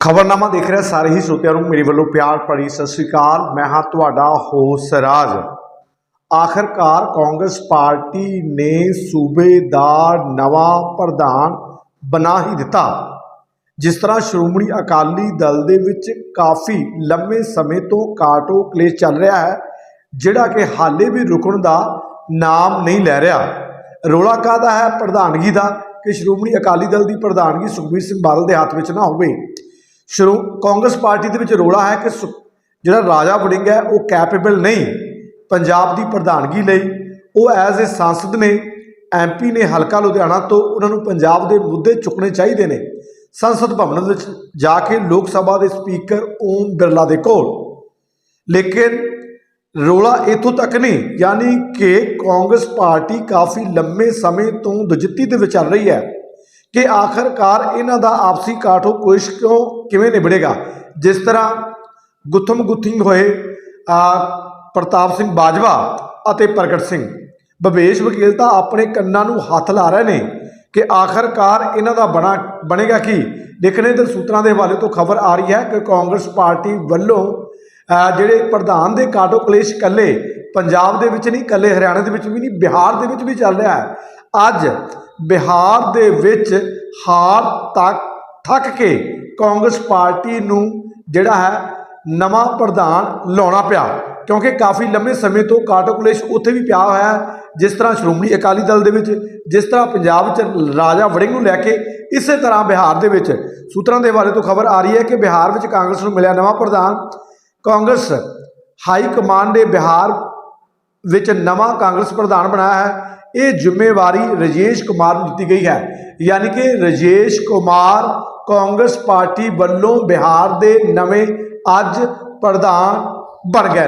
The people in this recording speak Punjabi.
ਖਬਰਨਾਮਾ ਦੇਖ ਰਿਹਾ, ਸਾਰੇ ਹੀ ਸਰੋਤਿਆਂ ਨੂੰ ਮੇਰੇ ਵੱਲੋਂ ਪਿਆਰ ਭਰੀ ਸਤਿ ਸ੍ਰੀ ਅਕਾਲ। ਮੈਂ ਹਾਂ ਤੁਹਾਡਾ ਹੋਸ ਰਾਜ। ਆਖਰਕਾਰ ਕਾਂਗਰਸ ਪਾਰਟੀ ਨੇ ਸੂਬੇ ਦਾ ਨਵਾਂ ਪ੍ਰਧਾਨ ਬਣਾ ਹੀ ਦਿੱਤਾ। ਜਿਸ ਤਰ੍ਹਾਂ ਸ਼੍ਰੋਮਣੀ ਅਕਾਲੀ ਦਲ ਦੇ ਵਿੱਚ ਕਾਫੀ ਲੰਮੇ ਸਮੇਂ ਤੋਂ ਕਾਟੋ ਕਲੇਸ਼ ਚੱਲ ਰਿਹਾ ਹੈ, ਜਿਹੜਾ ਕਿ ਹਾਲੇ ਵੀ ਰੁਕਣ ਦਾ ਨਾਮ ਨਹੀਂ ਲੈ ਰਿਹਾ। ਰੋਲਾ ਕਾਹਦਾ ਹੈ? ਪ੍ਰਧਾਨਗੀ ਦਾ, ਕਿ ਸ਼੍ਰੋਮਣੀ ਅਕਾਲੀ ਦਲ ਦੀ ਪ੍ਰਧਾਨਗੀ ਸੁਖਬੀਰ ਸਿੰਘ ਬਾਦਲ ਦੇ ਹੱਥ ਵਿੱਚ ਨਾ ਹੋਵੇ। ਸ਼੍ਰੋ ਕਾਂਗਰਸ ਪਾਰਟੀ ਦੇ ਵਿੱਚ ਰੋਲਾ ਹੈ ਕਿ ਸੁ- ਜਿਹੜਾ ਰਾਜਾ ਵੜਿੰਗ ਹੈ, ਉਹ ਕੈਪੇਬਲ ਨਹੀਂ ਪੰਜਾਬ ਦੀ ਪ੍ਰਧਾਨਗੀ ਲਈ। ਉਹ ਐਜ਼ ਅ ਸੰਸਦ ਨੇ ਐਮਪੀ ਨੇ ਹਲਕਾ ਲੁਧਿਆਣਾ ਤੋਂ ਉਹਨਾਂ ਨੂੰ ਪੰਜਾਬ ਦੇ ਮੁੱਦੇ ਚੁੱਕਣੇ ਚਾਹੀਦੇ ਨੇ। ਸੰਸਦ ਭਵਨ ਵਿੱਚ ਜਾ ਕੇ ਲੋਕ ਸਭਾ ਦੇ ਸਪੀਕਰ ਓਮ ਬਿਰਲਾ ਦੇ ਕੋਲ। ਲੇਕਿਨ ਰੋਲਾ ਇਥੋਂ ਤੱਕ ਨਹੀਂ, ਯਾਨੀ ਕਿ ਕਾਂਗਰਸ ਪਾਰਟੀ ਕਾਫੀ ਲੰਮੇ ਸਮੇਂ ਤੋਂ ਦੁਜਿੱਤੀ ਦੇ ਵਿੱਚ ਰਹੀ ਹੈ। ਕਿ ਆਖਰਕਾਰ ਇਹਨਾਂ ਦਾ ਆਪਸੀ ਕਾਠੋ ਕੁਸ਼ ਕਿਉਂ, ਕਿਵੇਂ ਨਿਬੜੇਗਾ? ਜਿਸ ਤਰ੍ਹਾਂ ਗੁੱਥਮ ਗੁੱਥਿੰਗ ਹੋਏ ਪ੍ਰਤਾਪ ਸਿੰਘ ਬਾਜਵਾ ਅਤੇ ਪ੍ਰਗਟ ਸਿੰਘ। ਬਵੇਸ਼ ਵਕੀਲ ਤਾਂ ਆਪਣੇ ਕੰਨਾਂ ਨੂੰ ਹੱਥ ਲਾ ਰਹੇ ਨੇ ਕਿ ਆਖਰਕਾਰ ਇਹਨਾਂ ਦਾ ਬਣਾ, ਬਣੇਗਾ ਕੀ? ਲਿਖਣੇ ਦੇ ਸੂਤਰਾਂ ਦੇ ਹਵਾਲੇ ਤੋਂ ਖਬਰ ਆ ਰਹੀ ਹੈ ਕਿ ਕਾਂਗਰਸ ਪਾਰਟੀ ਵੱਲੋਂ ਜਿਹੜੇ ਪ੍ਰਧਾਨ ਦੇ ਕਾਟੋ ਕਲੇਸ਼ ਕੱਲੇ ਪੰਜਾਬ ਦੇ ਵਿੱਚ ਨਹੀਂ ਕੱਲੇ ਹਰਿਆਣਾ ਦੇ ਵਿੱਚ ਵੀ ਨਹੀਂ, ਬਿਹਾਰ ਦੇ ਵਿੱਚ ਵੀ ਚੱਲ ਰਿਹਾ ਹੈ। ਅੱਜ ਬਿਹਾਰ ਦੇ ਵਿੱਚ ਹਾਰ ਤੱਕ ਥੱਕ ਕੇ ਕਾਂਗਰਸ ਪਾਰਟੀ ਨੂੰ ਜਿਹੜਾ ਹੈ ਨਵਾਂ ਪ੍ਰਧਾਨ ਲਾਉਣਾ ਪਿਆ। ਕਿਉਂਕਿ ਕਾਫੀ ਲੰਮੇ ਸਮੇਂ ਤੋਂ ਕਾਟੋ ਕਲੇਸ਼ ਉੱਥੇ ਵੀ ਪਿਆ ਹੋਇਆ ਹੈ, ਜਿਸ ਤਰ੍ਹਾਂ ਸ਼੍ਰੋਮਣੀ ਅਕਾਲੀ ਦਲ ਦੇ ਵਿੱਚ, ਜਿਸ ਤਰ੍ਹਾਂ ਪੰਜਾਬ ਵਿੱਚ ਰਾਜਾ ਵੜਿੰਗ ਨੂੰ ਲੈ ਕੇ ਇਸੇ ਤਰ੍ਹਾਂ ਬਿਹਾਰ ਦੇ ਵਿੱਚ। ਸੂਤਰਾਂ ਦੇ ਬਾਰੇ ਤੋਂ ਖਬਰ ਆ ਰਹੀ ਹੈ ਕਿ ਬਿਹਾਰ ਵਿੱਚ ਕਾਂਗਰਸ ਨੂੰ ਮਿਲਿਆ ਨਵਾਂ ਪ੍ਰਧਾਨ। ਕਾਂਗਰਸ ਹਾਈ ਕਮਾਂਡ ਨੇ ਬਿਹਾਰ ਵਿੱਚ ਨਵਾਂ ਕਾਂਗਰਸ ਪ੍ਰਧਾਨ ਬਣਾਇਆ ਹੈ। ਇਹ ਜ਼ਿੰਮੇਵਾਰੀ ਰਜੇਸ਼ ਕੁਮਾਰ ਨੂੰ ਦਿੱਤੀ ਗਈ ਹੈ। ਯਾਨੀ ਕਿ ਰਜੇਸ਼ ਕੁਮਾਰ ਕਾਂਗਰਸ ਪਾਰਟੀ ਵੱਲੋਂ ਬਿਹਾਰ ਦੇ ਨਵੇਂ ਅੱਜ ਪ੍ਰਧਾਨ ਬਣ ਗਏ